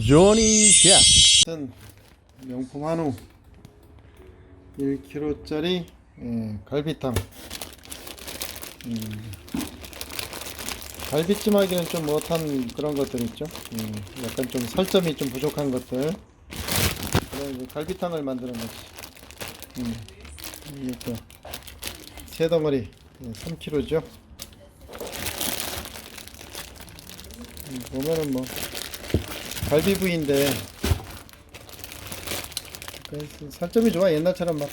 조니 셰프 같은 명품 한우 1kg짜리 예, 갈비탕. 음, 갈비찜 하기는 좀 못한 그런 것들 있죠? 음, 약간 좀 살점이 좀 부족한 것들. 갈비탕을 만드는 거지. 음, 이게 세 덩어리 3kg죠? 음, 보면은 뭐 갈비 부위인데 그래서 살점이 좋아. 옛날처럼 막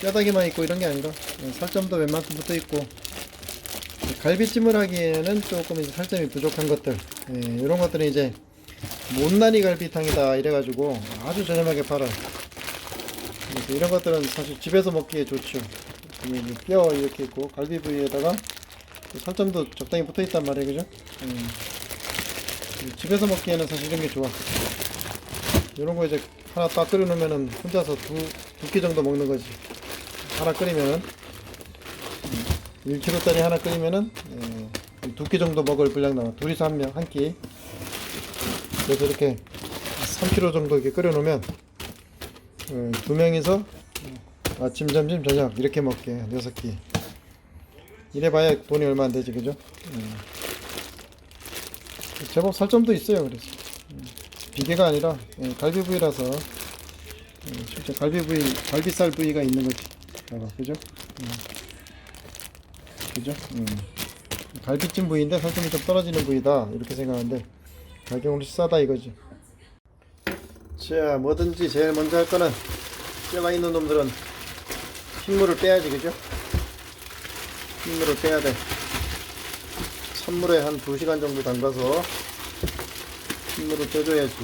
뼈다귀만 있고 이런 게 아니라 예, 살점도 웬만큼 붙어 있고. 갈비찜을 하기에는 조금 이제 살점이 부족한 것들. 예, 이런 것들은 이제 못난이 갈비탕이다 이래가지고 아주 저렴하게 팔아요. 이런 것들은 사실 집에서 먹기에 좋죠. 뼈 이렇게 있고 갈비 부위에다가 또 살점도 적당히 붙어 있단 말이에요. 그죠? 음. 집에서 먹기에는 사실 이런 게 좋아 이런 거 이제 하나 딱 끓여 놓으면은 혼자서 두, 두 끼 정도 먹는 거지. 하나 끓이면은, 1kg짜리 하나 끓이면은, 예, 두끼 정도 먹을 분량 나와. 둘이서 한 명, 한 끼. 그래서 이렇게 3kg 정도 이렇게 끓여 놓으면, 예, 두 명이서 아침, 점심, 저녁 이렇게 먹게. 여섯 끼. 이래 봐야 돈이 얼마 안 되지, 그죠? 음. 제법 살점도 있어요, 그래서. 비계가 아니라 예, 갈비 부위라서 예, 진짜 갈비 부위, 갈비살 부위가 있는 거지. 그죠? 음. 그죠? 음. 갈비찜 부위인데 살점이 좀 떨어지는 부위다 이렇게 생각하는데 가격은 싸다 이거지. 자, 뭐든지 제일 먼저 할 거는 뼈가 있는 놈들은 핏물을 빼야지, 그죠? 핏물을 빼야 돼. 찬물에 한 2시간 정도 담가서 핏물을 빼줘야지.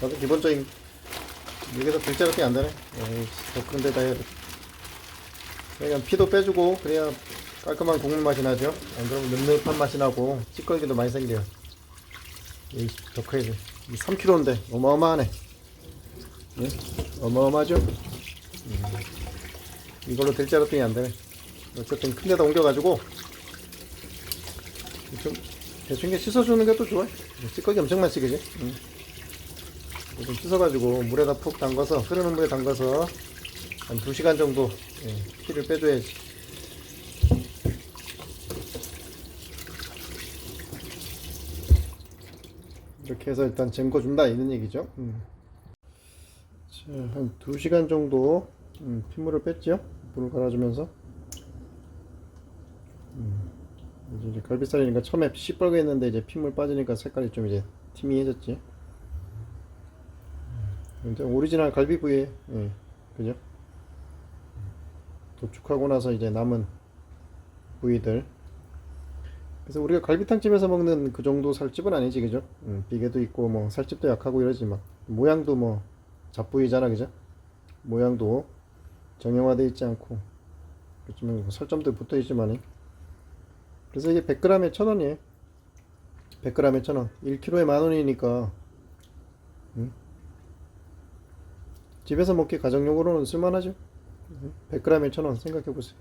나도 기본적인 여기서 글자밖에 안 되네. 에이, 더 큰 데 다 해야 돼. 그냥 피도 빼주고 그래야 깔끔한 국물 맛이 나죠. 안 그러면 늠름한 맛이 나고 찌꺼기도 많이 생겨요. 에이, 더 커야 돼. 3kg인데 어마어마하네. 예? 어마어마하죠? 음. 이걸로 될줄 알았더니 안 되네. 어쨌든 큰 데다 옮겨가지고 좀 이게 씻어주는 게 또 좋아. 찌꺼기 엄청 많지, 그지? 응. 좀 씻어가지고 물에다 푹 담가서, 흐르는 물에 담가서 한 2시간 정도 예, 피를 빼줘야지. 이렇게 해서 일단 헹궈준다, 이런 얘기죠. 음. 자, 한 2시간 정도 음, 핏물을 뺐죠? 물을 갈아주면서. 이제 이제 갈비살이니까 처음에 시뻘게 했는데 이제 핏물 빠지니까 색깔이 좀 이제 티미해졌지. 이제 오리지널 갈비 부위, 예, 그죠? 도축하고 나서 이제 남은 부위들. 그래서 우리가 갈비탕집에서 먹는 그 정도 살집은 아니지, 그죠? 음, 비계도 있고 뭐 살집도 약하고 이러지 막 모양도 뭐 잡부위잖아, 그죠? 모양도 정형화되어 있지 않고 그렇지만 뭐 살점도 붙어 있지만은. 그래서 이게 100g에 1000원이에요. 100g에 1000원. 1kg에 만원이니까. 응? 집에서 먹기 가정용으로는 쓸만하죠. 100g에 1000원 생각해보세요.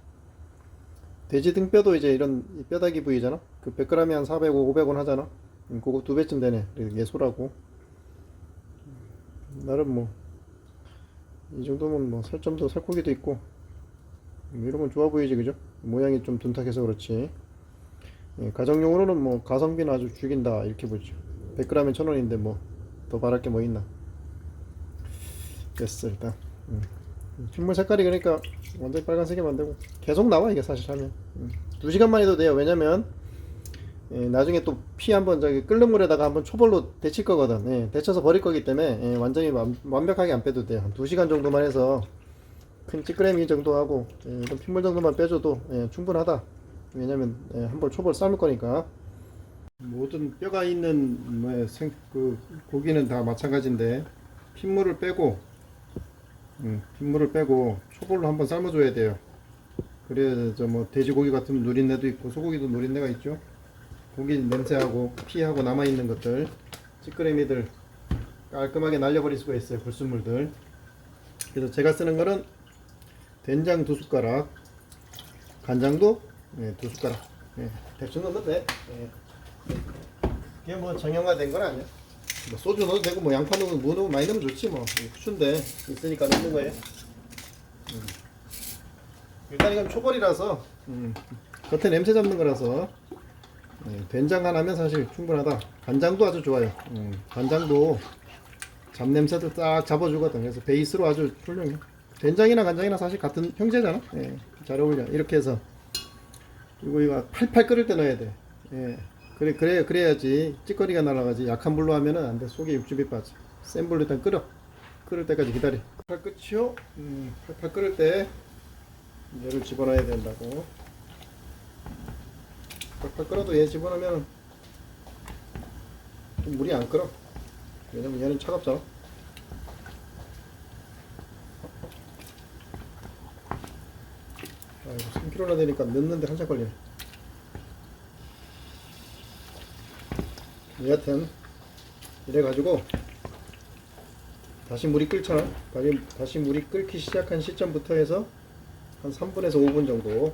돼지 등뼈도 이제 이런 이 뼈다귀 부위잖아. 그 100g에 한 400, 500원 하잖아. 음, 그거 두 배쯤 되네. 얘 소라고. 나름 뭐, 이 정도면 뭐 살점도 살코기도 있고, 음, 이러면 좋아 보이지, 그죠? 모양이 좀 둔탁해서 그렇지. 예, 가정용으로는 뭐 가성비는 아주 죽인다 이렇게 보죠. 100g에 1000원인데 뭐 더 바랄 게 뭐 있나? 됐어 일단. 음. 핏물 색깔이 그러니까 완전히 빨간색이 만들고 계속 나와 이게 사실 하면. 음. 2시간만 해도 돼요. 왜냐면 예, 나중에 또 피 한번 저기 끓는 물에다가 한번 초벌로 데칠 거거든. 예, 데쳐서 버릴 거기 때문에 예, 완전히 완, 완벽하게 안 빼도 돼요. 한 2시간 정도만 해서 큰 찌끄레미 정도 하고 예, 이런 핏물 정도만 빼줘도 예, 충분하다 왜냐면 예, 한번 초벌 삶을 거니까. 모든 뼈가 있는 뭐, 생, 그 고기는 다 마찬가지인데 핏물을 빼고 음, 핏물을 빼고 초벌로 한번 삶아줘야 돼요. 그래야 저뭐 돼지고기 같으면 누린내도 있고 소고기도 누린내가 있죠. 고기 냄새하고 피하고 남아있는 것들 찌끄레미들 깔끔하게 날려버릴 수가 있어요 불순물들. 그래서 제가 쓰는 거는 된장 두 숟가락 간장도 네, 두 숟가락. 네, 대충 넣으면 돼. 네. 그게 뭐 정형화된 건 아니야. 뭐 소주 넣어도 되고 뭐 양파 넣으면 무 넣으면 많이 넣으면 좋지 뭐 후추인데 있으니까 넣는 거예요. 음. 일단 이건 초벌이라서 음. 겉에 냄새 잡는 거라서 네, 된장간 하면 사실 충분하다. 간장도 아주 좋아요. 음, 간장도 잡냄새도 딱 잡아주거든. 그래서 베이스로 아주 훌륭해. 된장이나 간장이나 사실 같은 형제잖아. 예, 잘 어울려. 이렇게 해서 그리고 이거 팔팔 끓을 때 넣어야 돼. 예, 그래 그래 그래야지 찌꺼기가 날아가지. 약한 불로 하면은 안 돼. 속에 육즙이 빠져. 센 불로 일단 끓여. 끓을 때까지 기다려. 팔 끝이요. 음, 팔팔 끓을 때 얘를 집어넣어야 된다고. 팔팔 끓어도 얘 집어넣으면 좀 물이 안 끓어. 왜냐면 얘는 차갑잖아. 아이고 3kg나 되니까 넣는데 한참 걸리네. 여하튼 이래가지고 다시 물이 끓잖아. 다시, 다시 물이 끓기 시작한 시점부터 해서 한 3분에서 5분 정도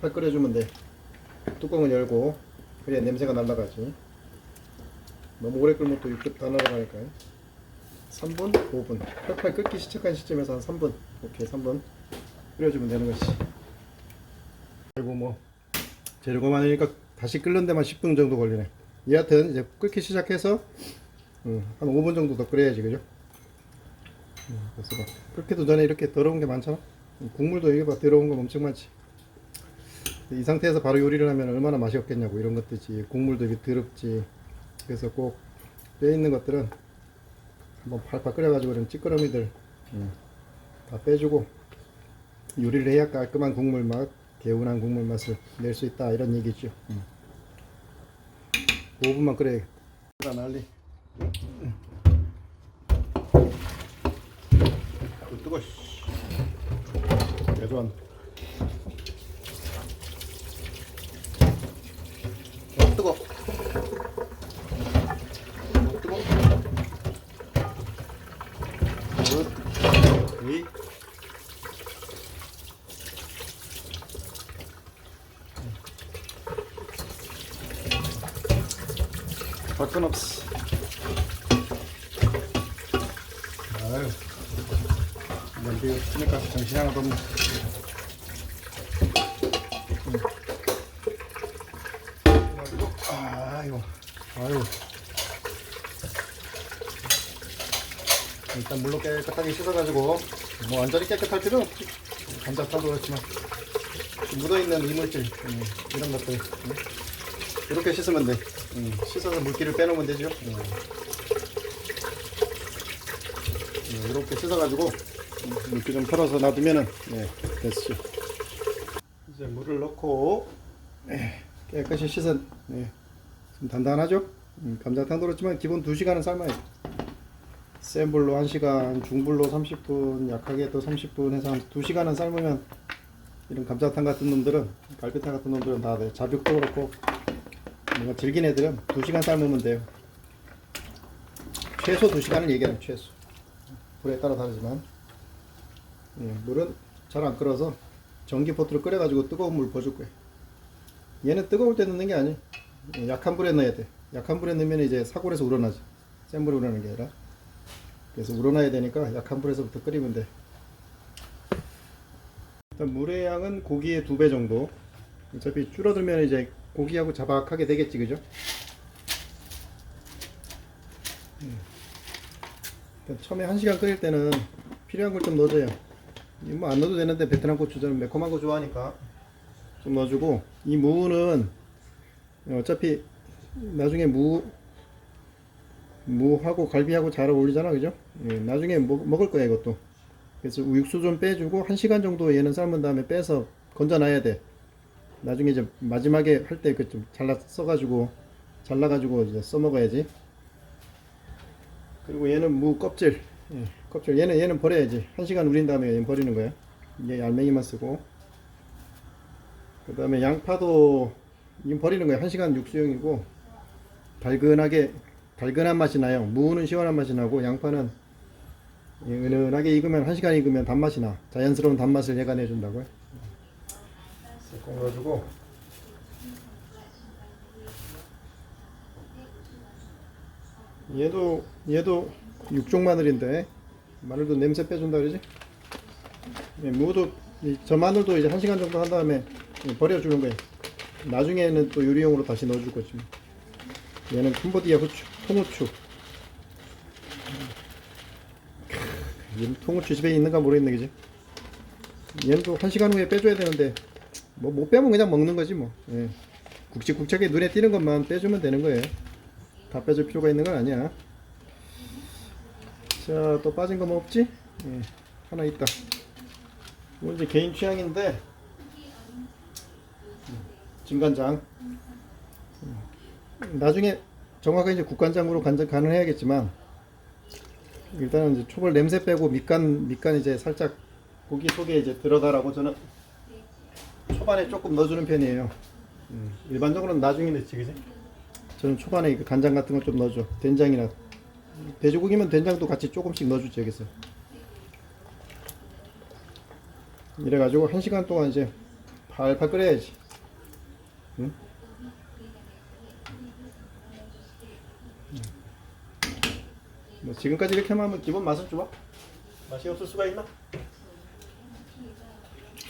팔팔 끓여주면 돼. 뚜껑을 열고 그래야 냄새가 날라가지. 너무 오래 끓으면 또 육즙 다 날아가니까요. 3분, 5분. 팔팔 끓기 시작한 시점에서 한 3분. 오케이, 3분 끓여주면 되는 것이. 재료가 많으니까 다시 끓는 데만 10분 정도 걸리네. 여하튼 이제 끓기 시작해서 음, 한 5분 정도 더 끓여야지, 그죠? 음, 끓기도 전에 이렇게 더러운 게 많잖아. 음, 국물도 이게 봐 더러운 거 엄청 많지. 이 상태에서 바로 요리를 하면 얼마나 맛이 없겠냐고 이런 것들지 국물도 이게 더럽지 그래서 꼭뼈 있는 것들은 한번 팔팔 끓여가지고 이런 찌끄러미들 음, 다 빼주고 요리를 해야 깔끔한 국물 맛 개운한 국물 맛을 낼 수 있다 이런 얘기죠. 음. 5분만 끓여야겠다 난리. 뜨거 계속 안 어, 뜨거. 뜨거. 굿. 위. 밖은 없어. 아유. 냄비 쓰니까 정신이 하나도 없네. 아이고, 아이고. 일단 물로 깨끗하게 씻어가지고 뭐 완전히 깨끗할 필요는 없지. 감자탕도 그렇지만 좀 묻어있는 이물질 음, 이런 것들 음. 이렇게 씻으면 돼. 음, 씻어서 물기를 빼놓으면 되죠. 음. 음, 이렇게 씻어가지고 음, 물기 좀 털어서 놔두면은 네, 됐죠. 이제 물을 넣고 네, 깨끗이 씻은 네, 좀 단단하죠? 음, 감자탕도 그렇지만 기본 2시간은 삶아야 돼. 센 불로 1시간, 중불로 30분, 약하게 또 30분 해서 한 2시간은 삶으면 이런 감자탕 같은 놈들은, 갈비탕 같은 놈들은 다 돼. 자죽도 그렇고, 뭔가 질긴 애들은 2시간 삶으면 돼요. 최소 2시간을 얘기하는 최소. 불에 따라 다르지만. 예, 물은 잘 안 끓어서 전기포트로 끓여가지고 뜨거운 물 부어줄 거예요. 얘는 뜨거울 때 넣는 게 아니에요. 예, 약한 불에 넣어야 돼. 약한 불에 넣으면 이제 사골에서 우러나지. 센 불에 우러나는 게 아니라. 그래서 우러나야 되니까 약한 불에서부터 끓이면 돼. 일단 물의 양은 고기의 두 배 정도. 어차피 줄어들면 이제 고기하고 자박하게 되겠지, 그죠? 음. 처음에 한 시간 끓일 때는 필요한 걸 좀 넣어줘요. 뭐 안 넣어도 되는데 베트남 고추 저는 매콤한 거 좋아하니까 좀 넣어주고 이 무는 어차피 나중에 무 무하고 갈비하고 잘 어울리잖아 그죠? 예, 나중에 먹, 먹을 거야 이것도 그래서 육수 좀 빼주고 한 시간 정도 얘는 삶은 다음에 빼서 건져놔야 돼 나중에 이제 마지막에 할 때 그 좀 잘라 써가지고 잘라가지고 이제 써먹어야지 그리고 얘는 무 껍질 예, 껍질 얘는 얘는 버려야지 한 시간 우린 다음에 얘는 버리는 거야 이게 알맹이만 쓰고 그 다음에 양파도 이건 버리는 거야 한 시간 육수용이고 달근하게 달근한 맛이 나요. 무는 시원한 맛이 나고 양파는 이 은은하게 익으면 한 시간 익으면 단맛이 나. 자연스러운 단맛을 얘가 내준다고요. 섞어 가지고 얘도 얘도 육종 마늘인데 마늘도 냄새 빼준다 그러지? 예, 무도 이- 저 마늘도 이제 한 시간 정도 한 다음에 예, 버려주는 거예요. 나중에는 또 요리용으로 다시 넣어줄 거지. 뭐. 얘는 캄보디아 후추, 통후추. 크, 얘는 통후추 집에 있는가 모르겠네, 그지? 얘는 또 한 시간 후에 빼줘야 되는데 뭐 못 빼면 그냥 먹는 거지 뭐. 예. 굵직굵직하게 눈에 띄는 것만 빼주면 되는 거예요. 다 빼줄 필요가 있는 건 아니야. 자, 또 빠진 거뭐 없지? 예, 하나 있다. 이건 이제 개인 취향인데, 음, 진간장. 음, 나중에 정확하게 이제 국간장으로 간장 간을 해야겠지만, 일단은 이제 초벌 냄새 빼고 밑간, 밑간 이제 살짝 고기 속에 이제 들어가라고 저는 초반에 조금 넣어주는 편이에요. 음, 일반적으로는 나중에 넣지, 그지? 저는 초반에 그 간장 같은 거좀 넣어줘. 된장이나 돼지고기면 된장도 같이 조금씩 넣어주지 여기서. 이래가지고 한 시간 동안 이제 팔팔 끓여야지. 응? 뭐 지금까지 이렇게만 하면 기본 맛은 좋아? 맛이 없을 수가 있나?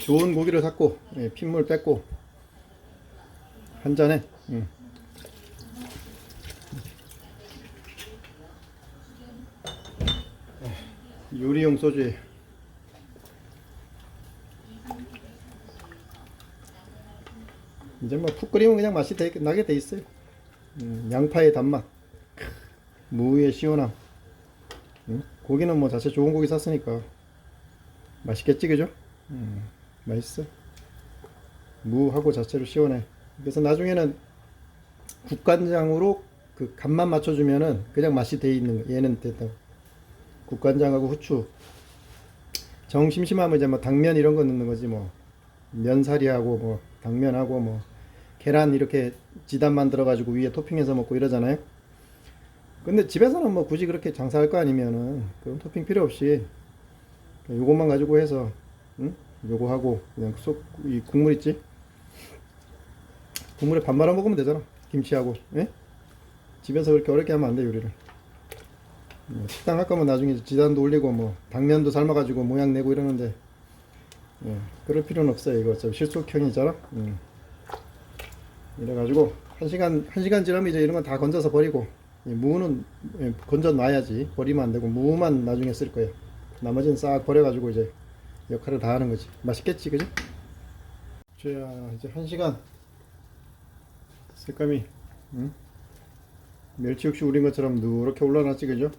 좋은 고기를 샀고 예, 핏물 뺐고 한 잔에 응. 요리용 소주예요. 이제 뭐 푹 끓이면 그냥 맛이 되, 나게 돼 있어요. 음, 양파의 단맛, 크, 무의 시원함. 음, 고기는 뭐 자체 좋은 고기 샀으니까 맛있겠지 그죠? 음, 맛있어. 무하고 자체로 시원해. 그래서 나중에는 국간장으로 그 간만 맞춰주면은 그냥 맛이 돼 있는 거. 얘는 됐다. 국간장하고 후추. 정 심심하면 이제 뭐 당면 이런 거 넣는 거지 뭐 면사리하고 뭐 당면하고 뭐 계란 이렇게 지단 만들어 가지고 위에 토핑해서 먹고 이러잖아요. 근데 집에서는 뭐 굳이 그렇게 장사할 거 아니면은 그런 토핑 필요 없이 요것만 가지고 해서 응? 요거 하고 그냥 쏙 이 국물 있지? 국물에 밥 말아 먹으면 되잖아. 김치하고. 예? 집에서 그렇게 어렵게 하면 안 돼 요리를. 뭐 식당 할 거면 나중에 지단도 올리고 뭐 당면도 삶아가지고 모양 내고 이러는데 예, 그럴 필요는 없어요 이거 어차피 실속형이잖아 음. 이래가지고 한 시간 한 시간 지나면 이제 이런 건 다 건져서 버리고 이 무는 예, 건져 놔야지 버리면 안 되고 무만 나중에 쓸 거예요 나머지는 싹 버려가지고 이제 역할을 다 하는 거지 맛있겠지 그지? 자 이제 한 시간 색감이 음? 멸치 육수 우린 것처럼 누렇게 올라놨지 그죠?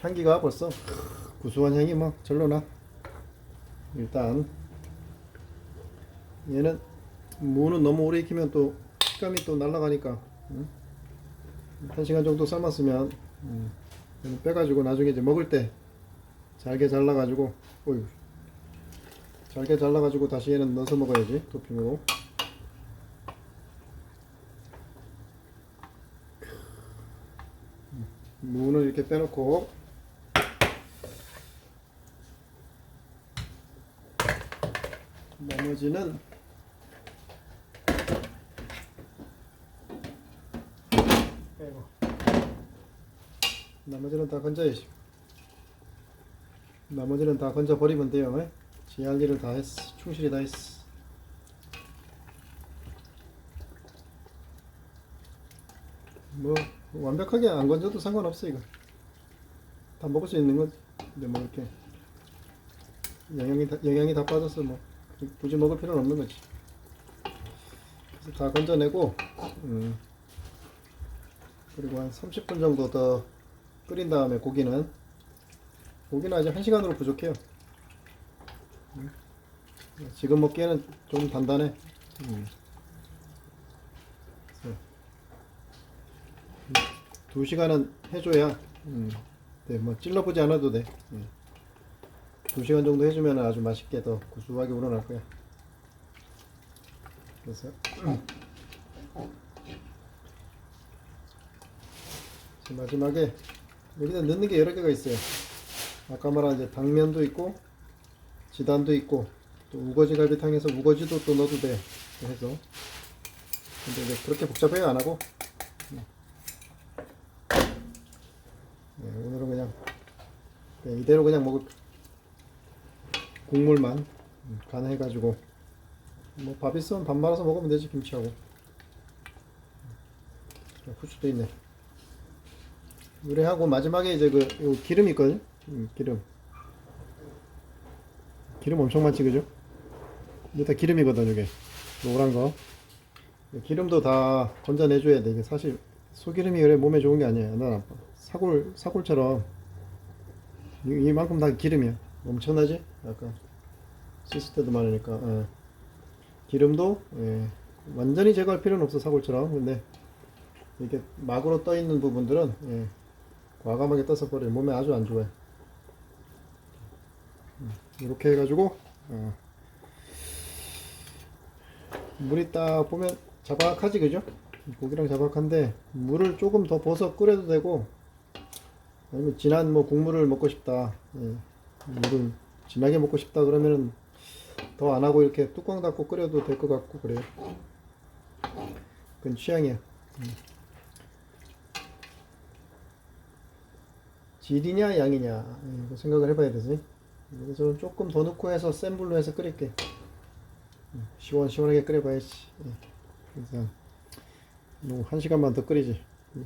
향기가 벌써 구수한 향이 막 절로 나. 일단 얘는 무는 너무 오래 익히면 또 식감이 또 날아가니까 응? 한 시간 정도 삶았으면 음, 얘는 빼가지고 나중에 이제 먹을 때 잘게 잘라가지고 어휴 잘게 잘라가지고 다시 얘는 넣어서 먹어야지 토핑으로 무는 이렇게 빼놓고 나머지는 빼고 나머지는 다 건져야지 나머지는 다 건져 버리면 돼요 에? 지할 일을 다 했어 충실히 다 했어 뭐 완벽하게 안 건져도 상관없어 이거 다 먹을 수 있는 건 근데 뭐 이렇게 영양이 다, 영양이 다 빠져서 뭐 굳이 먹을 필요는 없는 거지 그래서 다 건져내고 음, 그리고 한 30분 정도 더 끓인 다음에 고기는 고기는 아직 1시간으로 부족해요 음. 지금 먹기에는 좀 단단해 음. 그래서 두 시간은 해줘야 음, 네, 뭐 찔러보지 않아도 돼. 음. 두 시간 정도 해주면 아주 맛있게 더 구수하게 우러날 거야. 그래서 마지막에 여기다 넣는 게 여러 개가 있어요. 아까 말한 이제 당면도 있고 지단도 있고 또 우거지 갈비탕에서 우거지도 또 넣어도 돼. 해서 근데 이제 그렇게 복잡하게 안 하고 네, 이대로 그냥 먹을 국물만 음, 간해가지고 뭐 밥 있으면 밥 말아서 먹으면 되지 김치하고. 음, 후추도 있네. 요리하고 마지막에 이제 그요 기름 있거든? 음, 기름. 기름 엄청 많지 그죠? 이게 다 기름이거든 이게. 노란 거. 기름도 다 건져내줘야 돼. 이게 사실 소기름이 그래 몸에 좋은 게 아니에요 나 사골 사골처럼. 이, 이만큼 다 기름이야. 엄청나지? 아까 씻을 때도 많으니까 예. 기름도 예, 완전히 제거할 필요는 없어 사골처럼. 근데 이렇게 막으로 떠 있는 부분들은 예, 과감하게 떠서 버려. 몸에 아주 안 좋아요. 음, 이렇게 해가지고 어, 물이 딱 보면 자박하지 그죠? 고기랑 자박한데 물을 조금 더 벗어 끓여도 되고 아니면 진한 뭐 국물을 먹고 싶다. 예, 물을 진하게 먹고 싶다 그러면은 더 안 하고 이렇게 뚜껑 닫고 끓여도 될 것 같고 그래요. 그건 취향이야 음. 질이냐 양이냐 예, 이거 생각을 해봐야 되지. 저는 조금 더 넣고 해서 센 불로 해서 끓일게. 음, 시원시원하게 끓여봐야지. 예. 그래서 뭐한 시간만 더 끓이지. 예.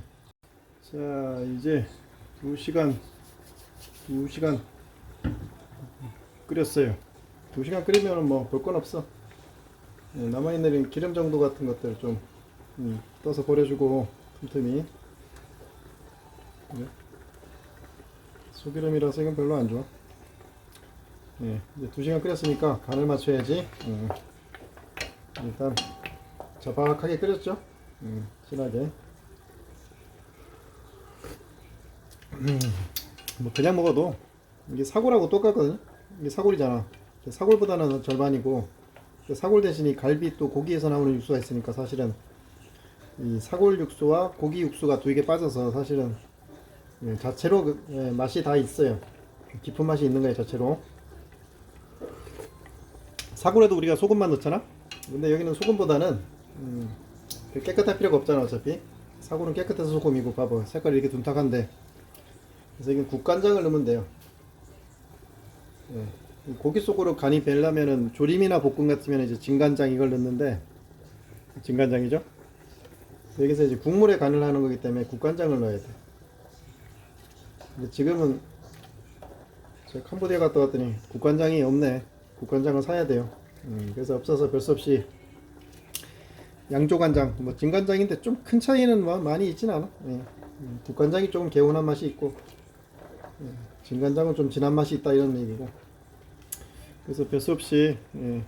자 이제 두 시간 두 시간 끓였어요. 두 시간 끓이면 뭐 볼 건 없어. 예, 남아있는 기름 정도 같은 것들 좀 음, 떠서 버려주고 틈틈이. 예. 소기름이라서 이건 별로 안 좋아. 예, 이제 두 시간 끓였으니까 간을 맞춰야지. 음. 일단 자박하게 끓였죠? 음, 진하게 음, 뭐 그냥 먹어도 이게 사골하고 똑같거든. 이게 사골이잖아. 사골보다는 절반이고 사골 대신 이 갈비 또 고기에서 나오는 육수가 있으니까 사실은 이 사골 육수와 고기 육수가 두 개 빠져서 사실은 예, 자체로 그, 예, 맛이 다 있어요. 깊은 맛이 있는 거예요 자체로. 사골에도 우리가 소금만 넣잖아? 근데 여기는 소금보다는 음, 그 깨끗할 필요가 없잖아 어차피. 사골은 깨끗해서 소금이고 봐봐. 색깔이 이렇게 둔탁한데 그래서 이건 국간장을 넣으면 돼요. 예, 이 고기 속으로 간이 배려면은 조림이나 볶음 같으면 이제 진간장 이걸 넣는데 진간장이죠? 여기서 이제 국물에 간을 하는 거기 때문에 국간장을 넣어야 돼. 근데 지금은 제가 캄보디아 갔다 왔더니 국간장이 없네. 국간장을 사야 돼요. 음, 그래서 없어서 별 수 없이 양조간장 뭐 진간장인데 좀 큰 차이는 뭐 많이 있진 않아. 예. 음, 국간장이 조금 개운한 맛이 있고 예, 진간장은 좀 진한 맛이 있다 이런 얘기고. 그래서 별수 없이 예,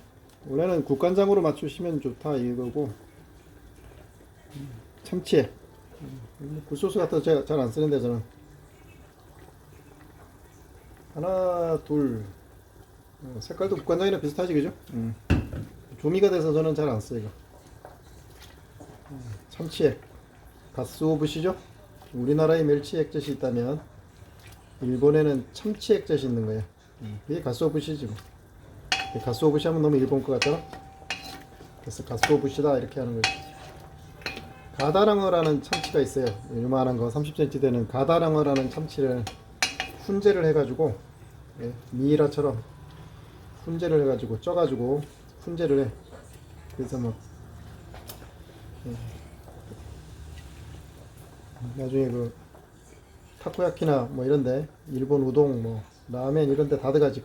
원래는 국간장으로 맞추시면 좋다 이거고. 음, 참치에. 음, 굴소스 같은 거 제가 잘 안 쓰는데 저는. 하나 둘. 어, 색깔도 국간장이랑 비슷하지 그죠? 음. 조미가 돼서 저는 잘 안 써요 이거. 음, 참치액 가스오부시죠? 우리나라에 멸치 액젓이 있다면 일본에는 참치 액젓이 있는 거예요. 음, 그게 가스오부시지 뭐. 가스오부시 하면 너무 일본 것 같잖아 그래서 가스오부시다 이렇게 하는 거죠. 가다랑어라는 참치가 있어요. 요만한 거 30cm 되는 가다랑어라는 참치를 훈제를 해가지고 예, 미이라처럼 훈제를 해가지고 쪄가지고 훈제를 해. 그래서 뭐 예. 나중에 그 타코야키나 뭐 이런데 일본 우동 뭐 라멘 이런데 다 들어가지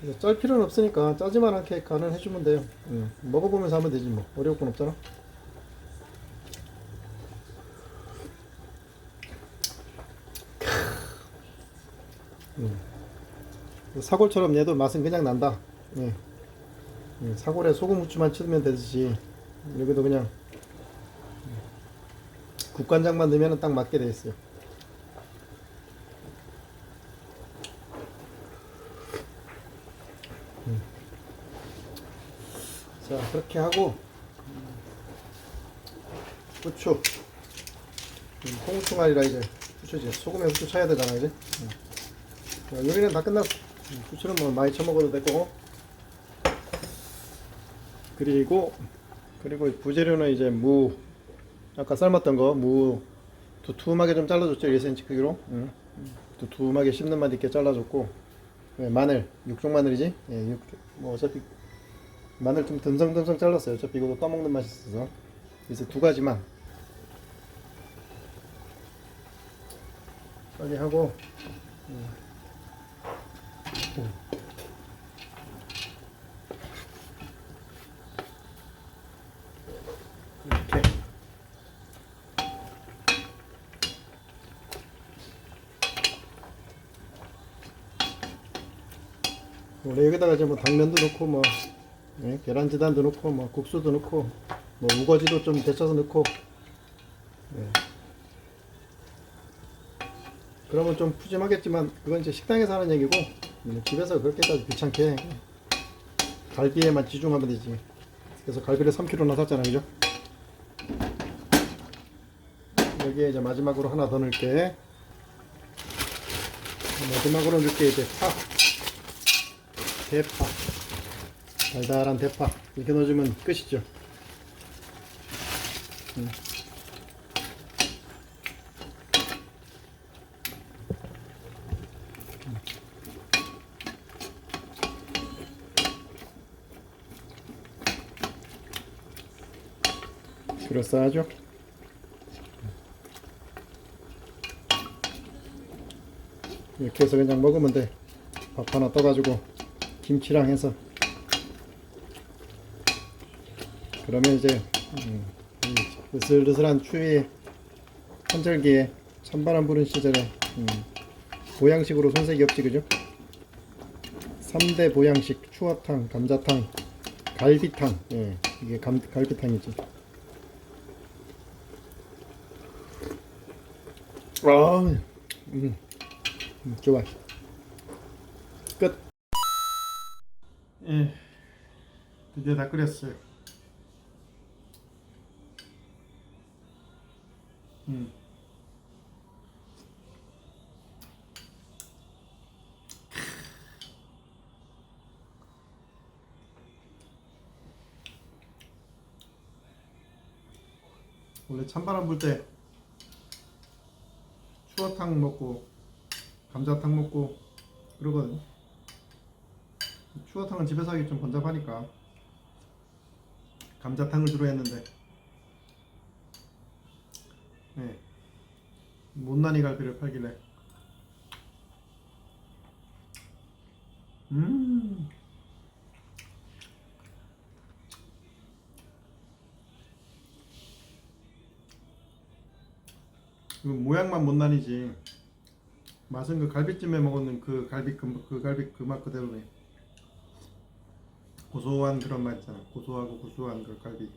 그래서 짤 필요는 없으니까 짜지만 않게 간을 해주면 돼요 예. 먹어보면서 하면 되지 뭐 어려울 건 없잖아 사골처럼 얘도 맛은 그냥 난다. 예. 예, 사골에 소금 후추만 치면 되듯이 여기도 그냥 국간장만 넣으면 딱 맞게 돼 있어요. 음. 자 그렇게 하고 후추 음, 아니라 이제 후추지 소금에 후추 쳐야 되잖아 이제 음. 자, 요리는 다 끝났어 음, 후추는 뭐 많이 쳐먹어도 되고 그리고 그리고 부재료는 이제 무 아까 삶았던 거 무 두툼하게 좀 잘라줬죠? 1cm 크기로? 응. 두툼하게 씹는 맛 있게 잘라줬고 네, 마늘. 육종 마늘이지? 예, 육, 뭐 어차피 마늘 좀 듬성듬성 잘랐어요. 어차피 이것도 떠먹는 맛이 있어서. 그래서 두 가지만 빨리 하고. 음. 원래 여기다가 이제 뭐 당면도 넣고 뭐 예, 계란지단도 넣고 뭐 국수도 넣고 뭐 우거지도 좀 데쳐서 넣고 예. 그러면 좀 푸짐하겠지만 그건 이제 식당에서 하는 얘기고 음, 집에서 그렇게까지 귀찮게 갈비에만 지중하면 되지. 그래서 갈비를 3kg나 샀잖아 그죠? 여기에 이제 마지막으로 하나 더 넣을게. 마지막으로 넣을게 이제. 파 대파 달달한 대파 이렇게 넣어주면 끝이죠 음. 그럴싸하죠? 이렇게 해서 그냥 먹으면 돼. 밥 하나 떠가지고 김치랑 해서 그러면 이제 음, 이 으슬으슬한 추위에 한절기에 찬바람 부는 시절에 음, 보양식으로 손색이 없지 그죠? 3대 보양식 추어탕, 감자탕, 갈비탕 예, 이게 감, 갈비탕이지 아, 음, 음, 좋아. 끝. 예, 드디어 다 끓였어요. 음. 원래 찬바람 불 때 추어탕 먹고 감자탕 먹고 그러거든. 추어탕은 집에서 하기 좀 번잡하니까. 감자탕을 주로 했는데. 네. 못난이 갈비를 팔길래. 음. 그 모양만 못난이지. 맛은 그 갈비찜에 먹었는 그 갈비 그, 그 갈비 그 맛 그대로네 고소한 그런 맛 있잖아. 고소하고 구수한 그 갈비.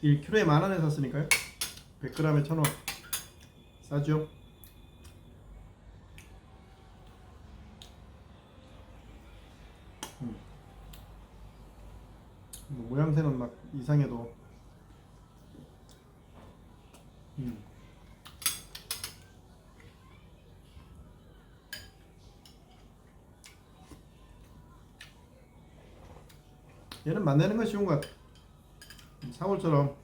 1kg에 만 원에 샀으니까요. 100g에 1000원. 싸죠? 음. 뭐 모양새는 막 이상해도. 음. 얘는 만드는 건 쉬운 것 같아. 사골처럼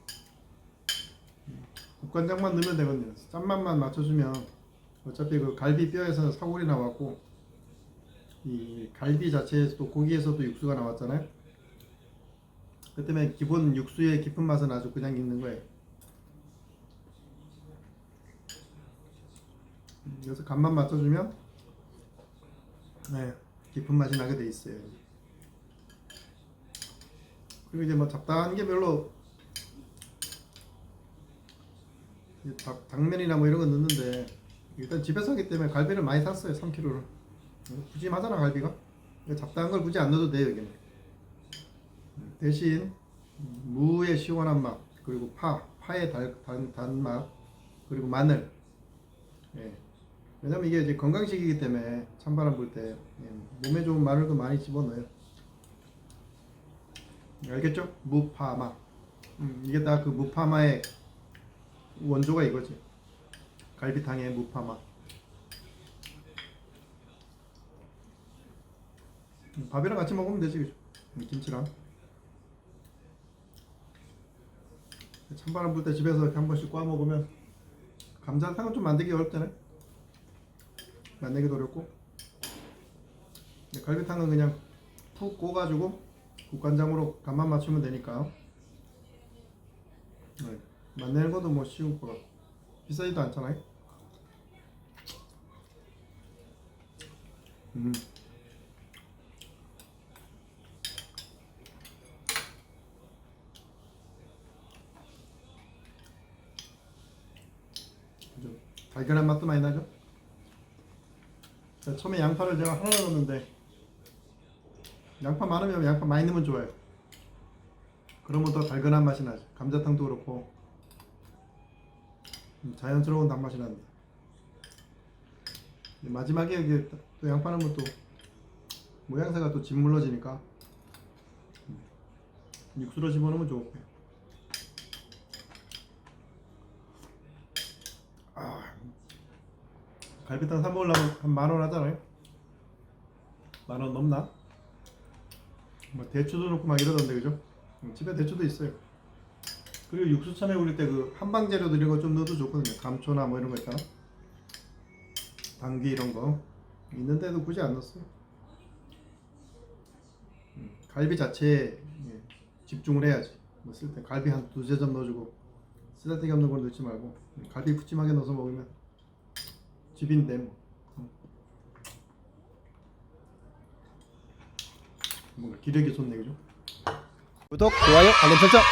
국간장만 넣으면 되거든요. 짠맛만 맞춰주면 어차피 그 갈비 뼈에서 사골이 나왔고 이 갈비 자체에서도 고기에서도 육수가 나왔잖아요. 그 때문에 기본 육수의 깊은 맛은 아주 그냥 있는 거예요. 그래서 간만 맞춰주면 네, 깊은 맛이 나게 돼 있어요. 그리고 이제 뭐 잡다한 게 별로 닭, 당면이나 뭐 이런 거 넣는데 일단 집에서 하기 때문에 갈비를 많이 샀어요 3kg를. 푸짐하잖아 갈비가? 잡다한 걸 굳이 안 넣어도 돼요 여기는 대신 무의 시원한 맛 그리고 파 파의 달, 단, 단맛 그리고 마늘. 예. 왜냐면 이게 이제 건강식이기 때문에 찬바람 불때 예, 몸에 좋은 마늘도 많이 집어넣어요 알겠죠? 무파마. 음, 이게 다 그 무파마의 원조가 이거지. 갈비탕의 무파마. 음, 밥이랑 같이 먹으면 되지, 그죠? 음, 김치랑. 찬바람 불 때 집에서 이렇게 한 번씩 꽈 먹으면 감자탕은 좀 만들기 어렵잖아요. 만들기도 어렵고 갈비탕은 그냥 푹 구워가지고 국간장으로 간만 맞추면 되니까 네. 만드는 것도 뭐 쉬운 거라 비싸지도 않잖아요. 음. 좀 달걀한 맛도 많이 나죠? 자, 처음에 양파를 제가 하나 넣었는데 양파 많으면 양파 많이 넣으면 좋아요. 그러면 더 달큰한 맛이 나죠. 감자탕도 그렇고 음, 자연스러운 단맛이 납니다. 마지막에 이게 또 양파 넣으면 또 모양새가 또 짓물러지니까 음, 육수로 집어넣으면 좋고 아, 갈비탕 사 먹으려면 한 만 원 하잖아요. 만 원 넘나? 뭐 대추도 넣고 막 이러던데 그죠? 음, 집에 대추도 있어요. 그리고 육수 처음에 우릴 때 그 한방 재료들 이런 거 좀 넣어도 좋거든요. 감초나 뭐 이런 거 있잖아. 당귀 이런 거 있는데도 굳이 안 넣었어요. 음, 갈비 자체에 예, 집중을 해야지. 뭐 쓸 때 갈비 한 두세 점 넣어주고 쓰다데기 없는 걸 넣지 말고 음, 갈비 푸짐하게 넣어서 먹으면 집인데 뭐. 음. 뭔가 기력이 좋네 그죠? 구독, 좋아요, 알림 설정